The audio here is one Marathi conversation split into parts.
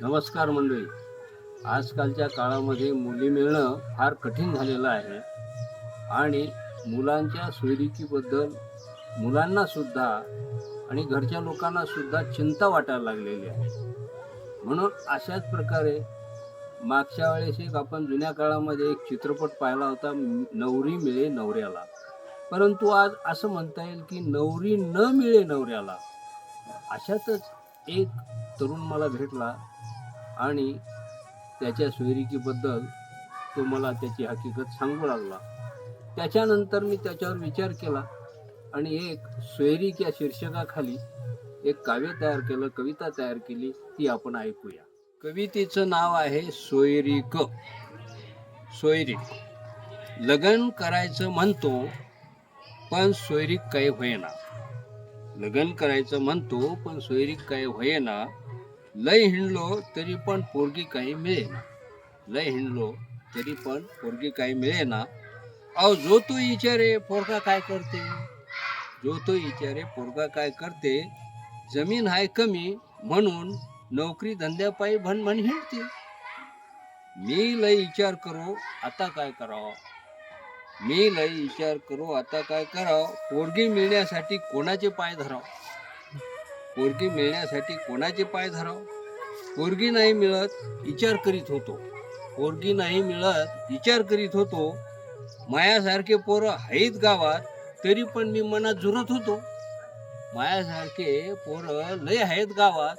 नमस्कार मंडळी. आजकालच्या काळामध्ये मुली मिळणं फार कठीण झालेलं आहे. आणि मुलांच्या सोयरीकीबद्दल मुलांनासुद्धा आणि घरच्या लोकांनासुद्धा चिंता वाटायला लागलेली आहे. म्हणून अशाच प्रकारे मागच्या वेळेस एक आपण जुन्या काळामध्ये एक चित्रपट पाहिला होता नवरी मिळे नवऱ्याला. परंतु आज असं म्हणता येईल की नवरी न मिळे नवऱ्याला. अशातच एक तरुण मला भेटला आणि त्याच्या सोयरिकीबद्दल तो मला त्याची हकीकत सांगू लागला. त्याच्यानंतर मी त्याच्यावर विचार केला आणि एक सोयरीक या शीर्षकाखाली एक काव्य तयार केलं कविता तयार केली ती आपण ऐकूया. कवितेचं नाव आहे सोयरीक. सोयरीक. लग्न करायचं म्हणतो पण सोयरीक काही होईना. लग्न करायचं म्हणतो पण सोयरीक काही होईना. लय हिंडलो तरी पण पोरगी काही मिळेना. लय हिंडलो तरी पण पोरगी काही मिळेना. अहो जो तो विचारे पोरगा काय करते? जो तो विचारे पोरगा काय करते? जमीन आहे कमी म्हणून नोकरी धंद्यापायी भणभण हिंडते. मी लय विचार करो आता काय करावं? मी लय विचार करू आता काय करावं? पोरगी मिळण्यासाठी कोणाचे पाय धराव? पोरगी मिळण्यासाठी कोणाचे पाय धराव? पोरगी नाही मिळत विचार करीत होतो. पोरगी नाही मिळत विचार करीत होतो. मायासारखे पोरं आहेत गावात तरी पण मी मनात झुरत होतो. मायासारखे पोरं लय आहेत गावात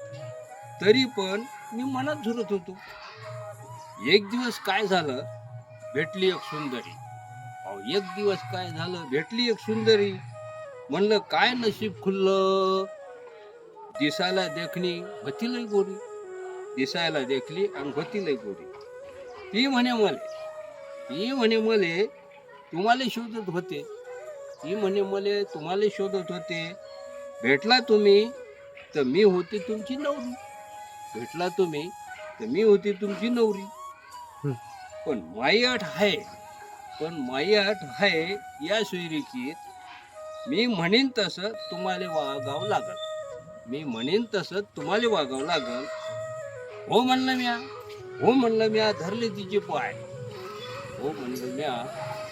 तरी पण मी मनात झुरत होतो. एक दिवस काय झालं? भेटली एक सुंदरी. अहो एक दिवस काय झालं? भेटली एक सुंदरी. म्हणलं काय नशीब खुल्लं? दिसायला देखणी होती लय गोरी. दिसायला देखली आणि होती लय गोरी. ती म्हणे मले ती म्हणे मले तुम्हाला शोधत होते. ती म्हणे मले तुम्हाला शोधत होते. भेटला तुम्ही तर मी होती तुमची नवरी. भेटला तुम्ही तर मी होती तुमची नवरी. पण माई अट आहे पण माई अट आहे या सोयरिकीत. मी म्हणेन तसं तुम्हाला वागावं लागल. मी म्हणेन तसं तुम्हाला वागावं लागल. हो म्हणलं म्या. हो म्हणलं म्या धरले तिचे पाय. हो म्हणलं म्या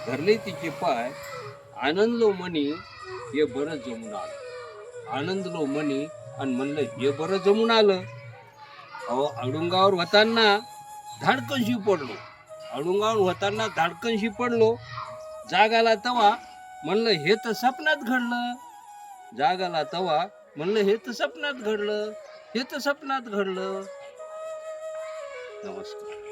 धरले तिचे पाय. आनंदलो मनी हे बरं जमून आलं. आनंदलो मनी आणि म्हणलं हे बरं जमून आलं. अहो अडुंगावर होताना धाडकनशी पडलो. अडुंगावर होताना धाडकनशी पडलो. जागाला तवा म्हणलं हे तर स्वप्नात घडलं. जागाला तवा म्हणलं हे तर स्वप्नात घडलं हे तर स्वप्नात घडलं. नमस्कार.